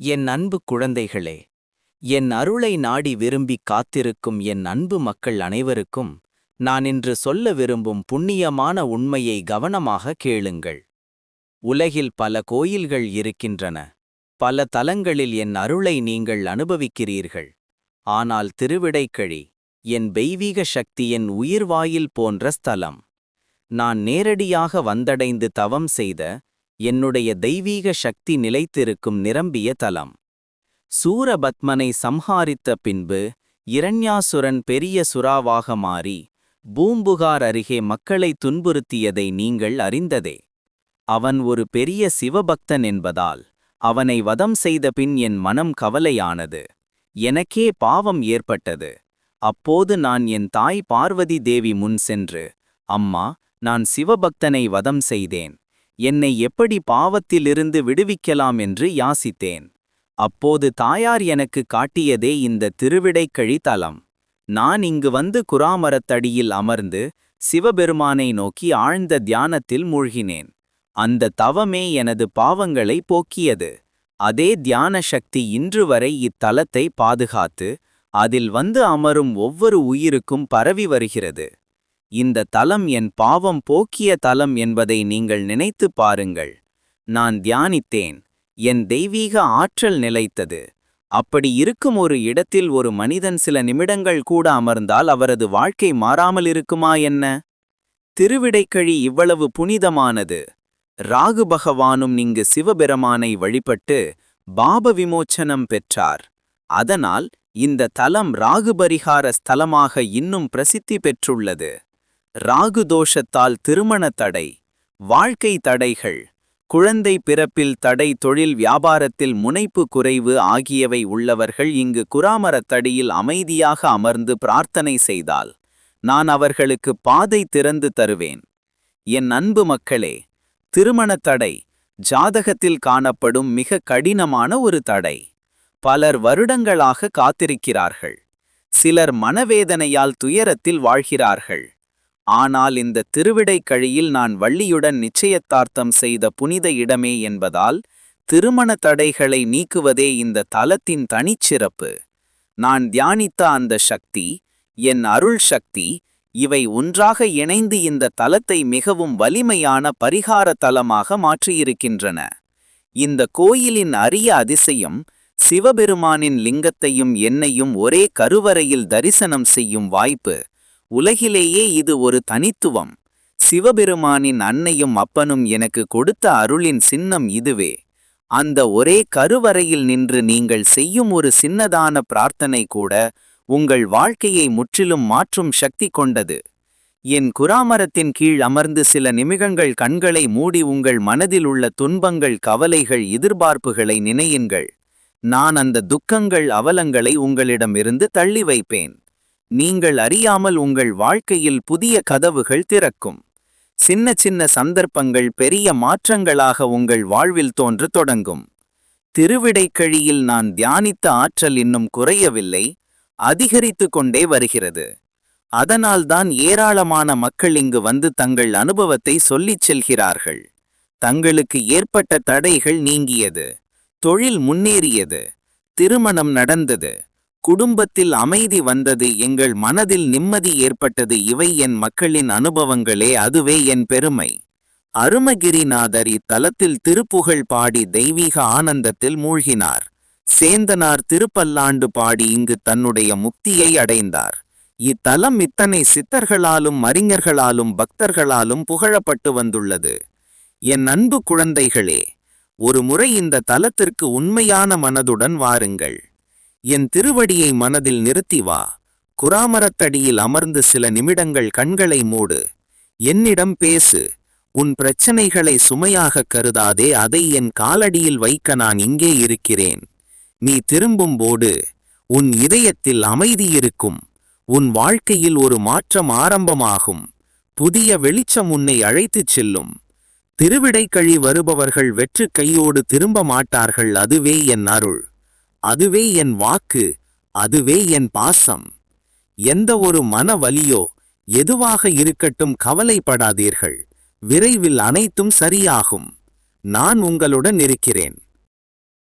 என் அன்பு குழந்தைகளே என் அருளை நாடி விரும்பிக் காத்திருக்கும் என் அன்பு மக்கள் அனைவருக்கும் நான் இன்று சொல்ல விரும்பும் புண்ணியமான உண்மையை கவனமாக கேளுங்கள். உலகில் பல கோயில்கள் இருக்கின்றன. பல தலங்களில் என் அருளை நீங்கள் அனுபவிக்கிறீர்கள். ஆனால் திருவிடைக்கழி என் தெய்வீக சக்தியின் உயிர்வாயில் போன்ற ஸ்தலம் நான் நேரடியாக வந்தடைந்து தவம் செய்த என்னுடைய தெய்வீக சக்தி நிலைத்திருக்கும் நிரம்பிய தலம். சூரபத்மனை சம்ஹாரித்த பின்பு இரண்யாசுரன் பெரிய சுறாவாக மாறி பூம்புகார் அருகே மக்களை துன்புறுத்தியதை நீங்கள் அறிந்ததே. அவன் ஒரு பெரிய சிவபக்தன் என்பதால் அவனை வதம் செய்த பின் என் மனம் கவலையானது. எனக்கே பாவம் ஏற்பட்டது. அப்போது நான் என் தாய் பார்வதி தேவி முன் சென்று அம்மா நான் சிவபக்தனை வதம் செய்தேன். என்னை எப்படி பாவத்திலிருந்து விடுவிக்கலாம் என்று யாசித்தேன். அப்போது தாயார் எனக்கு காட்டியதே இந்த திருவிடைக்கழி தலம். நான் இங்கு வந்து குராமரத்தடியில் அமர்ந்து சிவபெருமானை நோக்கி ஆழ்ந்த தியானத்தில் மூழ்கினேன். அந்த தவமே எனது பாவங்களை போக்கியது. அதே தியான சக்தி இன்று வரை இத்தலத்தை பாதுகாத்து அதில் வந்து அமரும் ஒவ்வொரு உயிருக்கும் பரவி வருகிறது. இந்த தலம் என் பாவம் போக்கிய தலம் என்பதை நீங்கள் நினைத்துப் பாருங்கள். நான் தியானித்தேன். என் தெய்வீக ஆற்றல் நிலைத்தது. அப்படி இருக்கும் ஒரு இடத்தில் ஒரு மனிதன் சில நிமிடங்கள் கூட அமர்ந்தால் அவரது வாழ்க்கை மாறாமல் இருக்குமா என்ன? திருவிடைக்கழி இவ்வளவு புனிதமானது. ராகு பகவானும் இங்கு சிவபெருமானை வழிபட்டு பாப விமோச்சனம் பெற்றார். அதனால் இந்த தலம் ராகுபரிகார ஸ்தலமாக இன்னும் பிரசித்தி பெற்றுள்ளது. ராகு தோஷத்தால் திருமண தடை வாழ்க்கை தடைகள் குழந்தை பிறப்பில் தடை தொழில் வியாபாரத்தில் முனைப்பு குறைவு ஆகியவை உள்ளவர்கள் இங்கு குராமரத்தடியில் அமைதியாக அமர்ந்து பிரார்த்தனை செய்தால் நான் அவர்களுக்கு பாதை திறந்து தருவேன். என் அன்பு மக்களே திருமண தடை ஜாதகத்தில் காணப்படும் மிக கடினமான ஒரு தடை. பலர் வருடங்களாக காத்திருக்கிறார்கள். சிலர் மனவேதனையால் துயரத்தில் வாழ்கிறார்கள். ஆனால் இந்த திருவிடைக்கழியில் நான் வள்ளியுடன் நிச்சயத்தார்த்தம் செய்த புனித இடமே என்பதால் திருமண தடைகளை நீக்குவதே இந்த தலத்தின் தனிச்சிறப்பு. நான் தியானித்த அந்த சக்தி என் அருள் சக்தி இவை ஒன்றாக இணைந்து இந்த தலத்தை மிகவும் வலிமையான பரிகார தலமாக மாற்றியிருக்கின்றன. இந்த கோயிலின் அரிய அதிசயம் சிவபெருமானின் லிங்கத்தையும் என்னையும் ஒரே கருவறையில் தரிசனம் செய்யும் வாய்ப்பு. உலகிலேயே இது ஒரு தனித்துவம். சிவபெருமானின் அன்னையும் அப்பனும் எனக்கு கொடுத்த அருளின் சின்னம் இதுவே. அந்த ஒரே கருவறையில் நின்று நீங்கள் செய்யும் ஒரு சின்னதான பிரார்த்தனை கூட உங்கள் வாழ்க்கையை முற்றிலும் மாற்றும் சக்தி கொண்டது. என் குராமரத்தின் கீழ் அமர்ந்து சில நிமிடங்கள் கண்களை மூடி உங்கள் மனதில் உள்ள துன்பங்கள் கவலைகள் எதிர்பார்ப்புகளை நினையுங்கள். நான் அந்த துக்கங்கள் அவலங்களை உங்களிடமிருந்து தள்ளி வைப்பேன். நீங்கள் அறியாமல் உங்கள் வாழ்க்கையில் புதிய கதவுகள் திறக்கும். சின்ன சின்ன சந்தர்ப்பங்கள் பெரிய மாற்றங்களாக உங்கள் வாழ்வில் தோன்று தொடங்கும். திருவிடைக்கழியில் நான் தியானித்த ஆற்றல் இன்னும் குறையவில்லை அதிகரித்து கொண்டே வருகிறது. அதனால்தான் ஏராளமான மக்கள் இங்கு வந்து தங்கள் அனுபவத்தை சொல்லிச் செல்கிறார்கள். தங்களுக்கு ஏற்பட்ட தடைகள் நீங்கியது தொழில் முன்னேறியது திருமணம் நடந்தது குடும்பத்தில் அமைதி வந்தது எங்கள் மனதில் நிம்மதி ஏற்பட்டது இவை என் மக்களின் அனுபவங்களே அதுவே என் பெருமை. அருமகிரிநாதர் இத்தலத்தில் திருப்புகழ் பாடி தெய்வீக ஆனந்தத்தில் மூழ்கினார். சேந்தனார் திருப்பல்லாண்டு பாடி இங்கு தன்னுடைய முக்தியை அடைந்தார். இத்தலம் இத்தனை சித்தர்களாலும் அறிஞர்களாலும் பக்தர்களாலும் புகழப்பட்டு வந்துள்ளது. என் அன்பு குழந்தைகளே ஒரு முறை இந்த தலத்திற்கு உண்மையான மனதுடன் வாருங்கள். என் திருவடியை மனதில் நிறுத்தி வா. குராமரத்தடியில் அமர்ந்து சில நிமிடங்கள் கண்களை மூடு. என்னிடம் பேசு. உன் பிரச்சனைகளை சுமையாக கருதாதே அதை என் காலடியில் வைக்க நான் இங்கே இருக்கிறேன். நீ திரும்பும்போது உன் இதயத்தில் அமைதி இருக்கும். உன் வாழ்க்கையில் ஒரு மாற்றம் ஆரம்பமாகும். புதிய வெளிச்சம் உன்னை அழைத்துச் செல்லும். திருவிடைக்கழி வருபவர்கள் வெற்று கையோடு திரும்ப மாட்டார்கள் அதுவே என் அருள். அதுவே என் வாக்கு அதுவே என் பாசம். எந்த ஒரு மன வலியோ எதுவாக இருக்கட்டும் கவலைப்படாதீர்கள். விரைவில் அனைத்தும் சரியாகும். நான் உங்களுடன் இருக்கிறேன்.